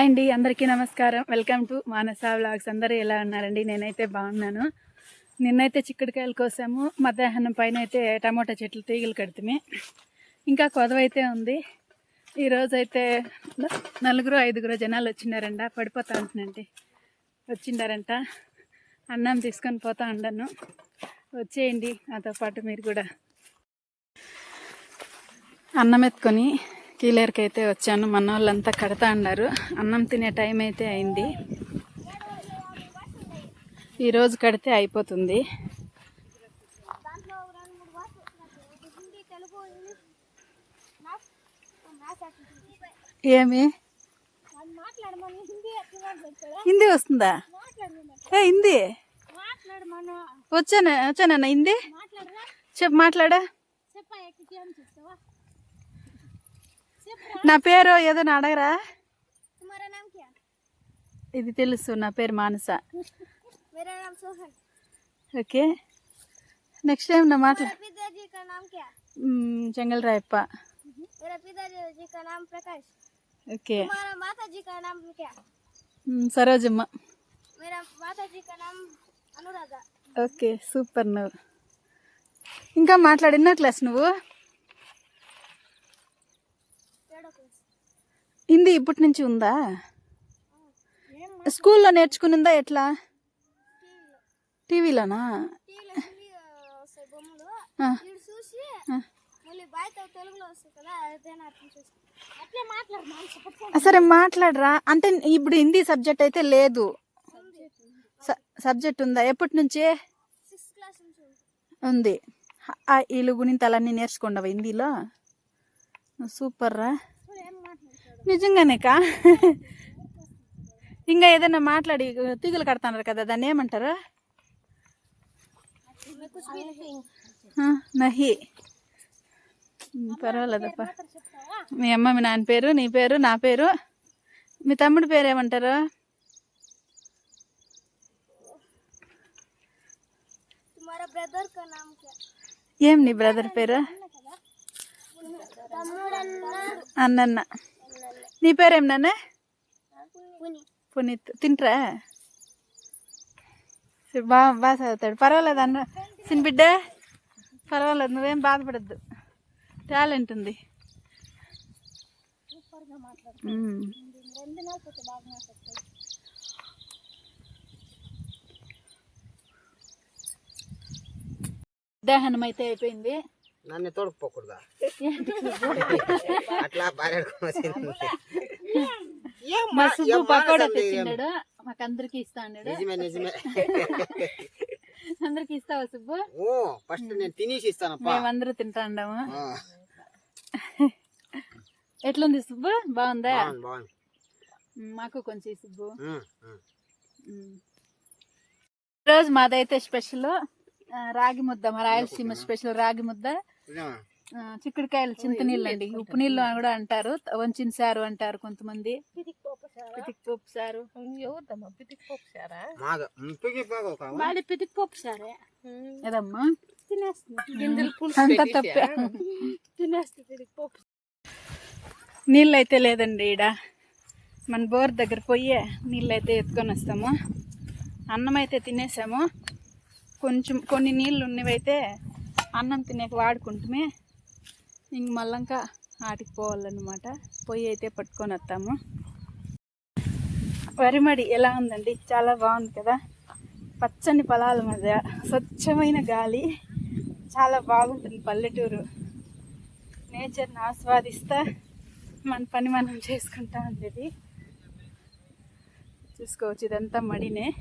అండి అందరికీ నమస్కారం. Welcome to Manasa vlogs. అందరూ ఎలా ఉన్నారండి? నేనైతే బాగున్నాను. నిన్నైతే చిక్కుడుకాయల కోసాము మధ్యాహ్నం పైన అయితే టమాటా చెట్లు తీగలు కడితే ఇంకా కొదవైతే ఉంది. ఈరోజైతే నలుగురు ఐదుగురు జనాలు వచ్చిండారంట పడిపోతా ఉంటున్నాండి వచ్చిండారంట. అన్నం తీసుకొని పోతా ఉండను. వచ్చేయండి. నాతో పాటు మీరు కూడా. అన్నం ఎత్తుకొని కీలేరుకి అయితే వచ్చాను. మన వాళ్ళంతా కడతా ఉన్నారు అన్నం తినే టైం అయితే అయింది. ఈరోజు కడితే అయిపోతుంది. ఏమి? హిందీ వస్తుందా? హిందీ? వచ్చాన వచ్చానన్నా హిందీ? చెప్ మాట్లాడా చెప్పా ఎక్కి ఏం చెప్తావా నా పేరు ఏదో అడగరా? ఇది తెలుసు నా పేరు మానస. ఓకే. నెక్స్ట్ టైం నా మాట Chengal Rayappa. Okay. Sarojamma. Okay super నువ్వు. ఇంకా మాట్లాడినా క్లాస్ నువ్వు? హిందీ ఇప్పటి నుంచి ఉందా? స్కూల్లో నేర్చుకునిందా ఎట్లా? టీవీలోనా? సరే మాట్లాడరా. అంటే ఇప్పుడు హిందీ సబ్జెక్ట్ అయితే లేదు. సబ్జెక్ట్ ఉందా? ఎప్పటి నుంచి? ఉంది. ఉంది హ- నేర్చుకుండవా హిందీలో? సూపర్ రా నిజంగానేకా? ఇంకా ఏదైనా మాట్లాడి తీగలు కడతాన్నారు కదా దాన్ని ఏమంటారు? నహి. పర్వాలేదప్ప. మీ అమ్మ మీ నాన్న పేరు నీ పేరు నా పేరు? మీ తమ్ముడు పేరు ఏమంటారు? ఏం నీ బ్రదర్ పేరు? అన్నన్న. నీ పేరేం నాన్న? పుని పునీత్. తింట్రా? బాగా బాగా చదువుతాడు. పర్వాలేదు అన్న. చిన్న బిడ్డ? పర్వాలేదు నువ్వేం బాధపడద్దు. టాలెంట్ ఉంది. దహనం అయితే అయిపోయింది. నన్ను తోడుకుపోకూడదా? అట్లా మా సుబ్బు పకోడా తెచ్చిండాడు. మాకు అందరికి ఇస్తా అన్నాడు. నిజమే నిజమే. అందరికి ఇస్తావా సుబ్బు? ఓ ఫస్ట్ నేను తినేసి ఇస్తానప్పా. మేమందరూ తింటా ఉండాము ఆ, ఎట్లుంది సుబ్బు? బాగుందా? మాకు కొంచెం సుబ్బు. ఈరోజు మాదైతే స్పెషల్ రాగి ముద్ద మా రాయలసీమ స్పెషల్ రాగి ముద్ద. చిక్కుడుకాయలు చింత నీళ్ళు అండి. ఉప్పు నీళ్ళు అని కూడా అంటారు. వంచిన సారు అంటారు కొంతమంది. పితికి పప్పు సారు? పితికి పప్పు తప్పే. పప్పు నీళ్ళు అయితే లేదండి ఈడ. మన బోర్ దగ్గర పోయి నీళ్ళు అయితే ఎత్తుకొని వస్తాము. అన్నం అయితే తినేసాము. కొంచెం కొన్ని నీళ్ళు ఉన్నవైతే అన్నం తినేక వాడుకుంటుమే. ఇంక మళ్ళంకా ఆటికి పోవాలన్నమాట. పొయ్యి అయితే పట్టుకొని వస్తాము. వరిమడి ఎలా ఉందండి? చాలా బాగుంది కదా? పచ్చని పొలాల మధ్య స్వచ్ఛమైన గాలి చాలా బాగుంటుంది పల్లెటూరు. నేచర్ని ఆస్వాదిస్తా మన పని మనం చేసుకుంటా ఉండేది. చూసుకోవచ్చు ఇదంతా మడినే.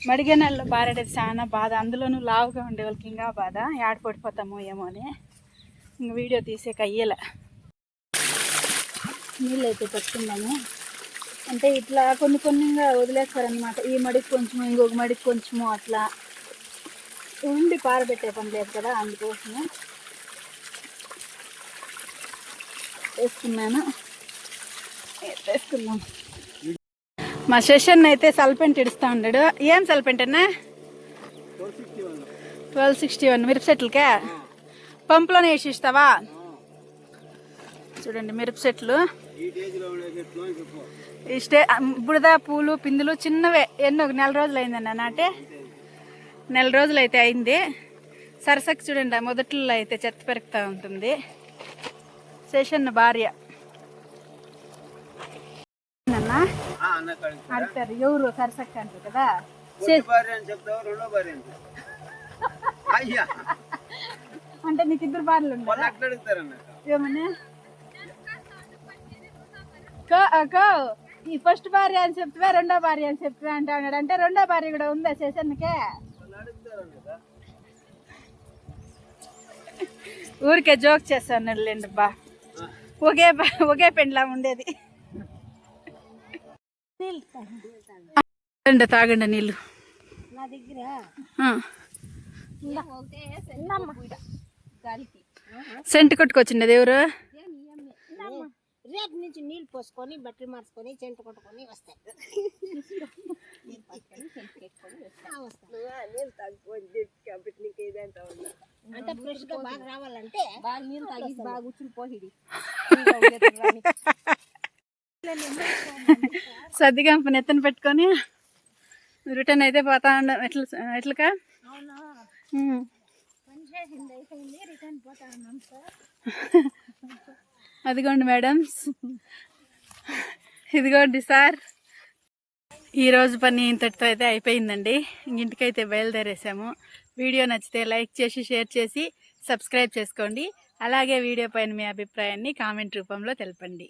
మడిగనల్లో బారేది చాలా బాధ. అందులోనూ లావుగా ఉండే వాళ్ళకి ఇంకా బాధ. యాడ పడిపోతామో ఏమో అని ఇంక వీడియో తీసేక అయ్యేలా. నీళ్ళు అయితే పట్టుకున్నాము అంటే ఇట్లా కొన్ని కొన్ని వదిలేస్తారనమాట ఈ మడికి కొంచెము ఇంకొక మడికి కొంచెము అట్లా ఉండి పారబెట్టే పని లేదు కదా అందుకోసము వేసుకున్నాను. వేసుకున్నాను మా సెషన్ అయితే సల్పెంట్ ఇడుస్తా ఉన్నాడు ఏం సల్పెంట్ అన్నా? ట్వెల్వ్ సిక్స్టీ వన్ మిరప చెట్లకే? పంపులోనే వేసి ఇస్తావా చూడండి మిరప చెట్లు. ఇష్టే బుడద పూలు పిందులు చిన్నవే. ఎన్నో ఒక నెల రోజులు అయిందన్న నాటే? నెల రోజులు అయితే అయింది. సరసకి చూడండి మొదట్లో అయితే చెత్త పెరుగుతూ ఉంటుంది. శేషన్న భార్య. అడుగుతారు ఎవరు సరసక్క అంటారు కదా అంటే నీకు ఇద్దరు కో కో ఈ ఫస్ట్ భార్య అని చెప్తే రెండో భార్య అని చెప్తే అంటే అన్నాడు అంటే రెండో భార్య కూడా ఉందా అడుగుతారన్న ఊరికే జోక్ చేస్తాను లేండి బా. ఒకే ఒకే పెండ్లా ఉండేది. తాగండి తాగండి నీళ్ళు. నా దగ్గర. సెంటు కొట్టుకొచ్చిండేది ఎవరు రేపు నుంచి నీళ్ళు పోసుకొని బట్టలు మార్చుకొని చెంట కొట్టుకొని వస్తాయి అంటే ఫ్రెష్గా బాగా రావాలంటే బాగా నీళ్ళు తాగి బాగా కూర్చుని పోహిడి సర్దిగంపని ఎత్తన పెట్టుకొని రిటర్న్ అయితే పోతా ఉండం ఎట్లా ఎట్లకా? అదిగోండి మేడమ్స్ ఇదిగోండి సార్. ఈరోజు పని ఇంతటితో అయితే అయిపోయిందండి. ఇంటికైతే బయలుదేరేసాము. వీడియో నచ్చితే లైక్ చేసి షేర్ చేసి సబ్స్క్రైబ్ చేసుకోండి. అలాగే వీడియో పైన మీ అభిప్రాయాన్ని కామెంట్ రూపంలో తెలపండి.